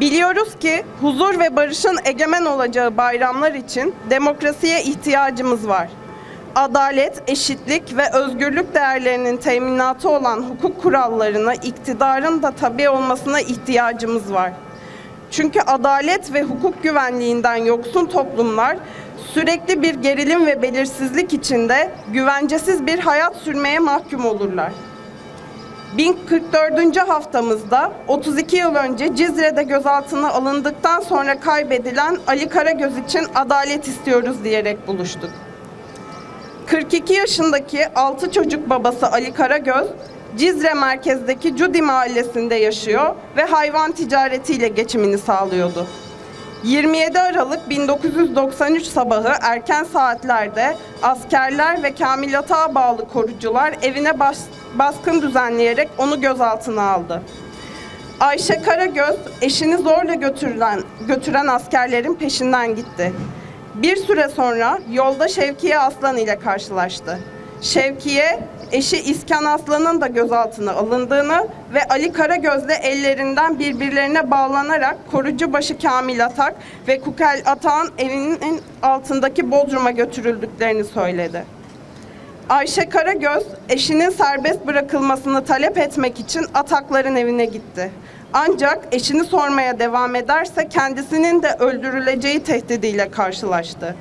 Biliyoruz ki huzur ve barışın egemen olacağı bayramlar için demokrasiye ihtiyacımız var. Adalet, eşitlik ve özgürlük değerlerinin teminatı olan hukuk kurallarına iktidarın da tabi olmasına ihtiyacımız var. Çünkü adalet ve hukuk güvenliğinden yoksun toplumlar sürekli bir gerilim ve belirsizlik içinde güvencesiz bir hayat sürmeye mahkum olurlar. 1044. haftamızda 32 yıl önce Cizre'de gözaltına alındıktan sonra kaybedilen Ali Karagöz için adalet istiyoruz diyerek buluştuk. 42 yaşındaki 6 çocuk babası Ali Karagöz, Cizre merkezdeki Cudi mahallesinde yaşıyor ve hayvan ticaretiyle geçimini sağlıyordu. 27 Aralık 1993 sabahı erken saatlerde askerler ve Kamil Atağa bağlı korucular evine bas- baskın düzenleyerek onu gözaltına aldı. Ayşe Karagöz eşini zorla götürülen, götüren askerlerin peşinden gitti. Bir süre sonra yolda Şevkiye Aslan ile karşılaştı. Şevkiye, eşi İskan Aslan'ın da gözaltına alındığını ve Ali Karagöz'le ellerinden birbirlerine bağlanarak korucubaşı Kamil Atak ve Kukel Atak'ın evinin altındaki Bodrum'a götürüldüklerini söyledi. Ayşe Karagöz eşinin serbest bırakılmasını talep etmek için Atakların evine gitti. Ancak eşini sormaya devam ederse kendisinin de öldürüleceği tehdidiyle karşılaştı.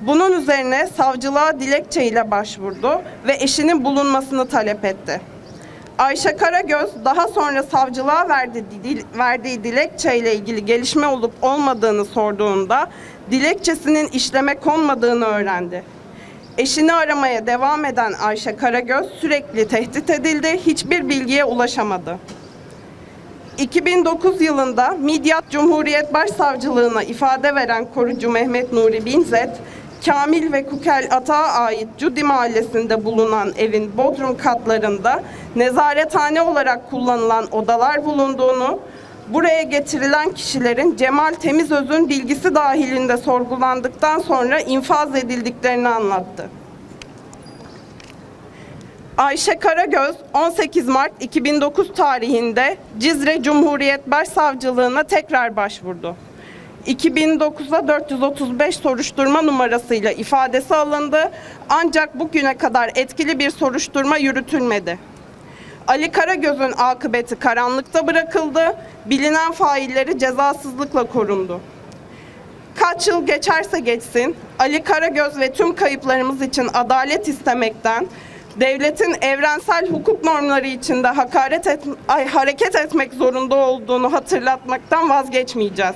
Bunun üzerine savcılığa dilekçe ile başvurdu ve eşinin bulunmasını talep etti. Ayşe Karagöz daha sonra savcılığa verdiği, dil- verdiği dilekçe ile ilgili gelişme olup olmadığını sorduğunda dilekçesinin işleme konmadığını öğrendi. Eşini aramaya devam eden Ayşe Karagöz sürekli tehdit edildi, hiçbir bilgiye ulaşamadı. 2009 yılında Midyat Cumhuriyet Başsavcılığına ifade veren korucu Mehmet Nuri Binzet, Kamil ve Kukel Atağa ait Cudi mahallesinde bulunan evin bodrum katlarında nezarethane olarak kullanılan odalar bulunduğunu, buraya getirilen kişilerin Cemal Temizöz'ün bilgisi dahilinde sorgulandıktan sonra infaz edildiklerini anlattı. Ayşe Karagöz 18 Mart 2009 tarihinde Cizre Cumhuriyet Başsavcılığına tekrar başvurdu. 2009'da 435 soruşturma numarasıyla ifadesi alındı ancak bugüne kadar etkili bir soruşturma yürütülmedi. Ali Karagöz'ün akıbeti karanlıkta bırakıldı, bilinen failleri cezasızlıkla korundu. Kaç yıl geçerse geçsin, Ali Karagöz ve tüm kayıplarımız için adalet istemekten, devletin evrensel hukuk normları içinde hakaret et, ay, hareket etmek zorunda olduğunu hatırlatmaktan vazgeçmeyeceğiz.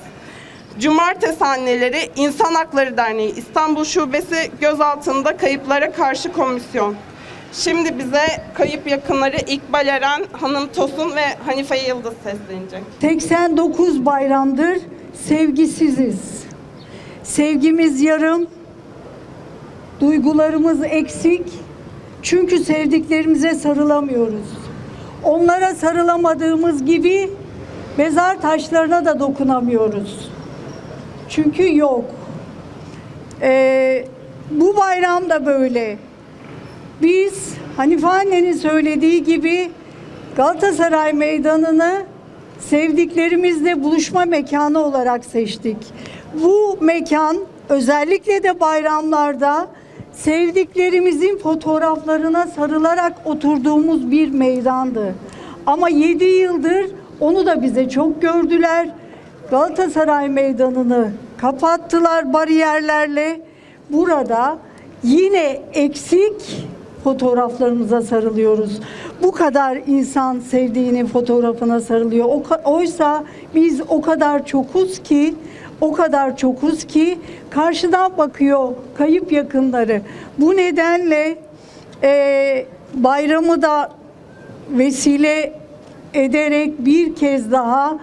Cumartesi Anneleri İnsan Hakları Derneği İstanbul Şubesi gözaltında kayıplara karşı komisyon. Şimdi bize kayıp yakınları İkbal Eren, Hanım Tosun ve Hanife Yıldız seslenecek. 89 bayramdır sevgisiziz. Sevgimiz yarım, duygularımız eksik. Çünkü sevdiklerimize sarılamıyoruz. Onlara sarılamadığımız gibi mezar taşlarına da dokunamıyoruz. Çünkü yok. Ee, bu bayram da böyle. Biz Hanife annenin söylediği gibi Galatasaray Meydanı'nı sevdiklerimizle buluşma mekanı olarak seçtik. Bu mekan özellikle de bayramlarda sevdiklerimizin fotoğraflarına sarılarak oturduğumuz bir meydandı. Ama 7 yıldır onu da bize çok gördüler. Galatasaray Meydanı'nı kapattılar bariyerlerle. Burada yine eksik fotoğraflarımıza sarılıyoruz. Bu kadar insan sevdiğinin fotoğrafına sarılıyor. Oysa biz o kadar çokuz ki o kadar çokuz ki karşıdan bakıyor kayıp yakınları. Bu nedenle eee, bayramı da vesile ederek bir kez daha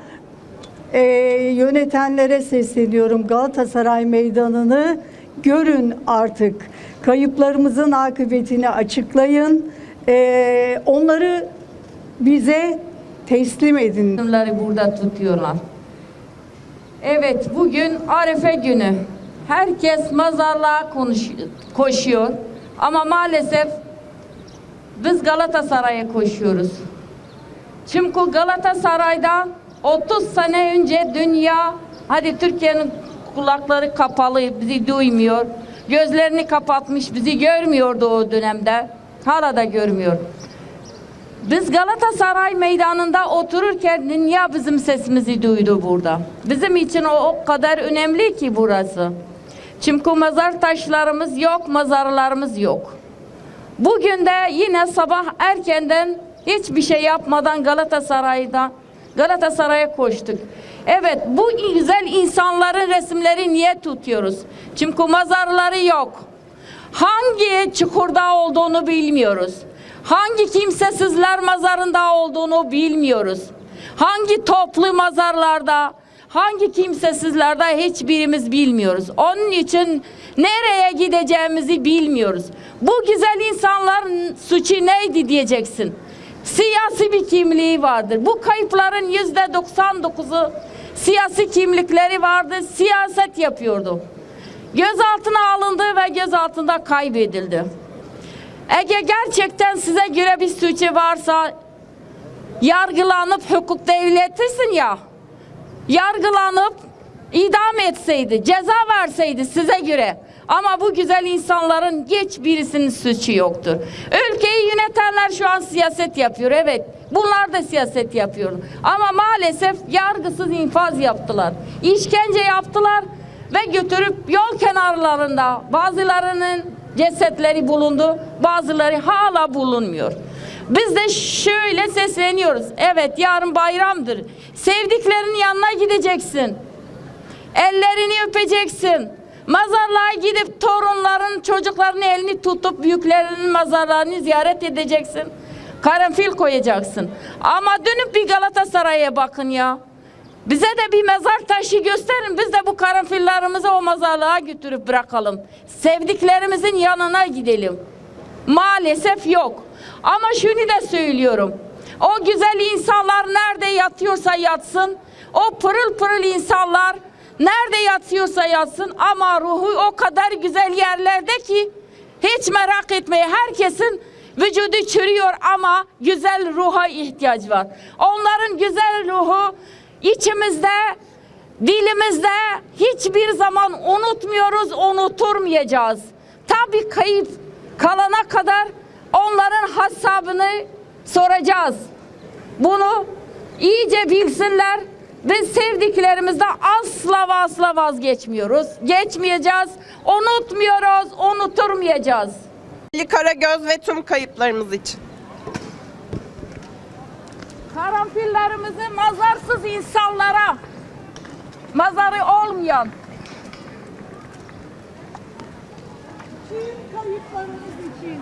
eee, yönetenlere sesleniyorum. Galatasaray Meydanı'nı görün artık. Kayıplarımızın akıbetini açıklayın. Eee, onları bize teslim edin. Onları burada tutuyorlar. Evet bugün Arefe günü. Herkes mazarlığa konuş, koşuyor. Ama maalesef biz Galatasaray'a koşuyoruz. Çünkü Galatasaray'da 30 sene önce dünya, hadi Türkiye'nin kulakları kapalı, bizi duymuyor. Gözlerini kapatmış, bizi görmüyordu o dönemde. Hala da görmüyor. Biz Galatasaray meydanında otururken dünya bizim sesimizi duydu burada. Bizim için o, o kadar önemli ki burası. Çünkü mezar taşlarımız yok, mezarlarımız yok. Bugün de yine sabah erkenden hiçbir şey yapmadan Galatasaray'da Galatasaray'a koştuk. Evet bu güzel insanların resimleri niye tutuyoruz? Çünkü mezarları yok. Hangi çukurda olduğunu bilmiyoruz. Hangi kimsesizler mezarında olduğunu bilmiyoruz. Hangi toplu mezarlarda, hangi kimsesizlerde hiçbirimiz bilmiyoruz. Onun için nereye gideceğimizi bilmiyoruz. Bu güzel insanların suçu neydi diyeceksin. Siyasi bir kimliği vardır. Bu kayıpların yüzde 99'u siyasi kimlikleri vardı. Siyaset yapıyordu. Gözaltına alındı ve gözaltında kaybedildi. Eğer gerçekten size göre bir suçu varsa yargılanıp hukuk devletisin ya yargılanıp idam etseydi, ceza verseydi size göre. Ama bu güzel insanların hiçbirisinin suçu yoktur. Ülkeyi yönetenler şu an siyaset yapıyor. Evet, bunlar da siyaset yapıyor. Ama maalesef yargısız infaz yaptılar. İşkence yaptılar ve götürüp yol kenarlarında bazılarının cesetleri bulundu, bazıları hala bulunmuyor. Biz de şöyle sesleniyoruz. Evet yarın bayramdır. Sevdiklerinin yanına gideceksin. Ellerini öpeceksin. Mazarlığa gidip torunların, çocukların elini tutup büyüklerinin mazarlarını ziyaret edeceksin. Karanfil koyacaksın. Ama dönüp bir Galatasaray'a bakın ya. Bize de bir mezar taşı gösterin. Biz de bu karanfillerimizi o mezarlığa götürüp bırakalım. Sevdiklerimizin yanına gidelim. Maalesef yok. Ama şunu da söylüyorum. O güzel insanlar nerede yatıyorsa yatsın. O pırıl pırıl insanlar nerede yatıyorsa yatsın. Ama ruhu o kadar güzel yerlerde ki hiç merak etmeyin. Herkesin vücudu çürüyor ama güzel ruha ihtiyaç var. Onların güzel ruhu içimizde, dilimizde hiçbir zaman unutmuyoruz, unuturmayacağız. Tabii kayıp kalana kadar onların hesabını soracağız. Bunu iyice bilsinler ve sevdiklerimizden asla ve asla vazgeçmiyoruz. Geçmeyeceğiz, unutmuyoruz, unuturmayacağız. Ali Karagöz ve tüm kayıplarımız için. Karanfillerimizi mazarsız insanlara, mazarı olmayan, Tüm kayıplarımız için.